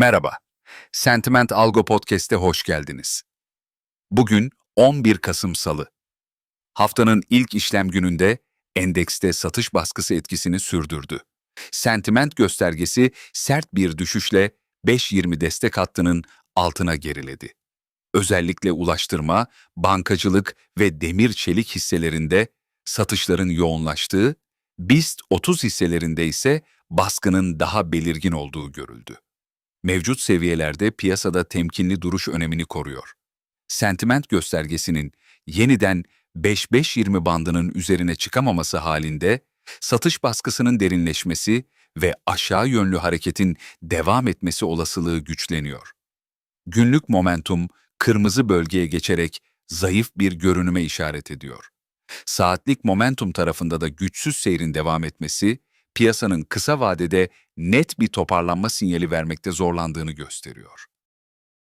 Merhaba, Sentiment Algo Podcast'e hoş geldiniz. Bugün 11 Kasım Salı. Haftanın ilk işlem gününde endekste satış baskısı etkisini sürdürdü. Sentiment göstergesi sert bir düşüşle 5.20 destek hattının altına geriledi. Özellikle ulaştırma, bankacılık ve demir çelik hisselerinde satışların yoğunlaştığı, BIST 30 hisselerinde ise baskının daha belirgin olduğu görüldü. Mevcut seviyelerde piyasada temkinli duruş önemini koruyor. Sentiment göstergesinin yeniden 5-5-20 bandının üzerine çıkamaması halinde satış baskısının derinleşmesi ve aşağı yönlü hareketin devam etmesi olasılığı güçleniyor. Günlük momentum kırmızı bölgeye geçerek zayıf bir görünüme işaret ediyor. Saatlik momentum tarafında da güçsüz seyrin devam etmesi, piyasanın kısa vadede net bir toparlanma sinyali vermekte zorlandığını gösteriyor.